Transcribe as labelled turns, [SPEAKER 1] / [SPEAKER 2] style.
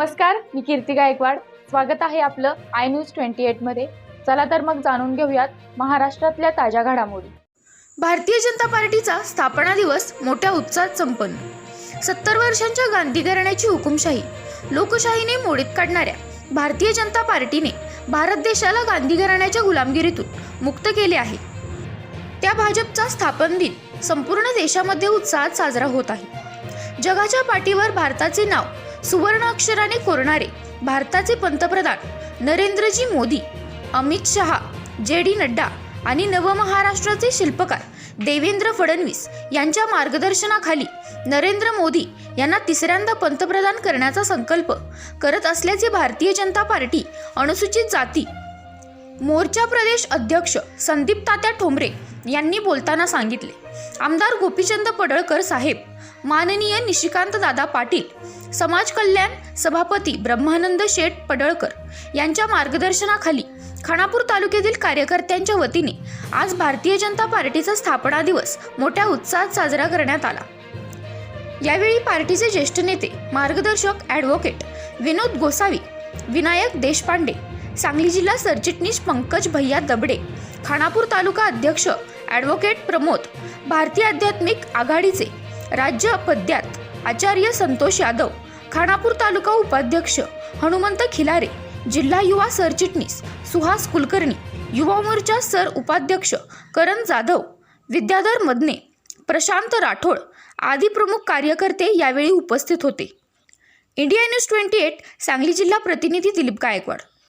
[SPEAKER 1] नमस्कार मी कीर्ती गायकवाड. स्वागत आहे आपलं आय न्यूज ट्वेंटी एटमध्ये चला तर मग जाणून घेऊयात महाराष्ट्रातल्या ताज्या घडामोडी.
[SPEAKER 2] भारतीय जनता पार्टीचा स्थापना दिवस मोठ्या उत्साहात संपन्न. सत्तर वर्षांच्या गांधी घराण्याची हुकुमशाही लोकशाहीने मोडीत काढणाऱ्या भारतीय जनता पार्टीने भारत देशाला गांधी घराण्याच्या गुलामगिरीतून मुक्त केले आहे. त्या भाजपचा स्थापन दिन संपूर्ण देशामध्ये उत्साहात साजरा होत आहे. जगाच्या पाठीवर भारताचे नाव सुवर्ण अक्षराने कोरणारे भारताचे पंतप्रधान नरेंद्रजी मोदी अमित शहा जे डी नड्डा आणि नवमहाराष्ट्राचे शिल्पकार देवेंद्र फडणवीस यांच्या मार्गदर्शनाखाली नरेंद्र मोदी यांना तिसऱ्यांदा पंतप्रधान करण्याचा संकल्प करत असल्याचे भारतीय जनता पार्टी अनुसूचित जाती मोर्चा प्रदेश अध्यक्ष संदीप तात्या ठोंबरे यांनी बोलताना सांगितले. आमदार गोपीचंद पडळकर साहेब माननीय निशिकांत दादा पाटील समाज कल्याण सभापती ब्रह्मानंद शेठ पडळकर यांच्या मार्गदर्शनाखाली खानापूर तालुक्यातील कार्यकर्त्यांच्या वतीने आज भारतीय जनता पार्टीचा स्थापना दिवस मोठ्या उत्साहात साजरा करण्यात आला. यावेळी पार्टीचे ज्येष्ठ नेते मार्गदर्शक ॲडव्होकेट विनोद गोसावी विनायक देशपांडे सांगली जिल्हा सरचिटणीस पंकज भैया दबडे खानापूर तालुका अध्यक्ष ॲडव्होकेट प्रमोद भारतीय आध्यात्मिक आघाडीचे राज्य पद्यात आचार्य संतोष यादव खानापूर तालुका उपाध्यक्ष हनुमंत खिलारे जिल्हा युवा सरचिटणीस सुहास कुलकर्णी युवा मोर्चा सर उपाध्यक्ष करण जाधव विद्याधर मदने प्रशांत राठोड आदी प्रमुख कार्यकर्ते यावेळी उपस्थित होते. India news twenty eight Sangli जिल्हा प्रतिनिधी दिलीप गायकवाड.